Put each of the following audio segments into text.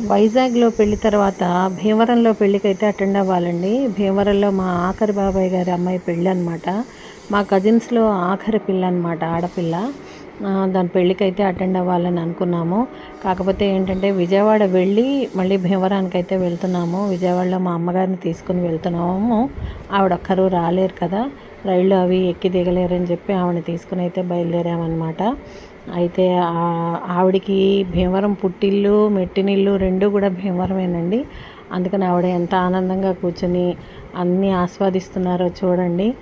వైజాగ్లో పెళ్ళి తర్వాత భీమవరంలో పెళ్ళికైతే అటెండ్ అవ్వాలండి. భీమవరంలో మా ఆఖరి బాబాయ్ గారి అమ్మాయి పెళ్ళి అనమాట మా కజిన్స్లో ఆఖరి పిల్ల అనమాట ఆడపిల్ల. దాని పెళ్ళికైతే అటెండ్ అవ్వాలని అనుకున్నాము. కాకపోతే ఏంటంటే విజయవాడ వెళ్ళి మళ్ళీ భీమవరానికి అయితే వెళ్తున్నాము. విజయవాడలో మా అమ్మగారిని తీసుకుని వెళ్తున్నాము. ఆవిడ ఒక్కరు రాలేరు కదా. రైళ్ళు అవి ఎక్కి దిగలేరని చెప్పి ఆవిడని తీసుకుని అయితే బయలుదేరామన్నమాట. అయితే ఆవిడికి భీమవరం పుట్టిల్లు మెట్టినిల్లు రెండు కూడా భీమవరమేనండి. అందుకని ఆవిడ ఎంత ఆనందంగా కూర్చొని అన్నీ ఆస్వాదిస్తున్నారో చూడండి.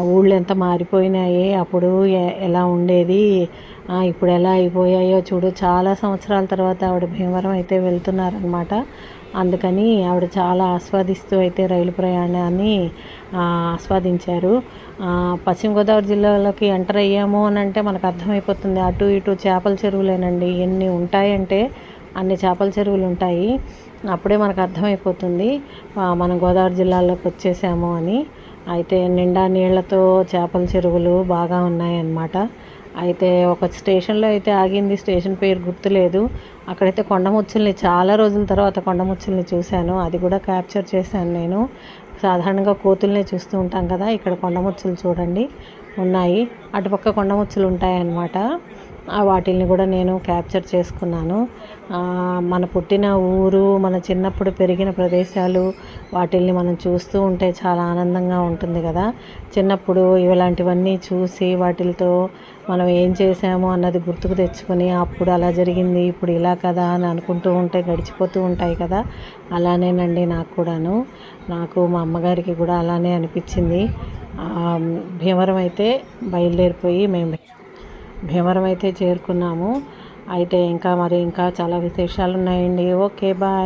ఊళ్ళు ఎంత మారిపోయినాయి అప్పుడు ఎ- ఎలా ఉండేది ఇప్పుడు ఎలా అయిపోయాయో చూడు. చాలా సంవత్సరాల తర్వాత ఆవిడ భీమవరం అయితే వెళ్తున్నారనమాట అందుకని ఆవిడ చాలా ఆస్వాదిస్తూ అయితే రైలు ప్రయాణాన్ని ఆస్వాదించారు. పశ్చిమ గోదావరి జిల్లాలోకి ఎంటర్ అయ్యాము అని అంటే మనకు అర్థమైపోతుంది. అటు ఇటు చేపల చెరువులేనండి. ఎన్ని ఉంటాయంటే అన్ని చేపల చెరువులు ఉంటాయి. అప్పుడే మనకు అర్థమైపోతుంది మనం గోదావరి జిల్లాలోకి వచ్చేసాము అని. అయితే నిండా నీళ్ళతో చేపల చెరువులు బాగా ఉన్నాయన్నమాట. అయితే ఒక స్టేషన్లో అయితే ఆగింది స్టేషన్ పేరు గుర్తులేదు. అక్కడైతే కొండముచ్చుల్ని చాలా రోజుల తర్వాత కొండముచ్చుల్ని చూశాను. అది కూడా క్యాప్చర్ చేశాను నేను. సాధారణంగా కోతుల్ని చూస్తూ ఉంటాం కదా ఇక్కడ కొండముచ్చులు చూడండి. ఉన్నాయి. అటుపక్క కొండముచ్చులు ఉంటాయన్నమాట. వాటిల్ని కూడా నేను క్యాప్చర్ చేసుకున్నాను. మన పుట్టిన ఊరు మన చిన్నప్పుడు పెరిగిన ప్రదేశాలు వాటిల్ని మనం చూస్తూ ఉంటే చాలా ఆనందంగా ఉంటుంది కదా. చిన్నప్పుడు ఇలాంటివన్నీ చూసి వాటితో మనం ఏం చేసాము అన్నది గుర్తుకు తెచ్చుకొని అప్పుడు అలా జరిగింది ఇప్పుడు ఇలా కదా అని అనుకుంటూ ఉంటే గడిచిపోతూ ఉంటాయి కదా. అలానేనండి నాకు కూడాను. నాకు మా అమ్మగారికి కూడా అలానే అనిపించింది. ఆ, భీమవరం అయితే బయలుదేరిపోయి మేము భీమవరం అయితే చేరుకున్నాము. అయితే ఇంకా మరి ఇంకా చాలా విశేషాలు ఉన్నాయండి ఓకే బాయ్.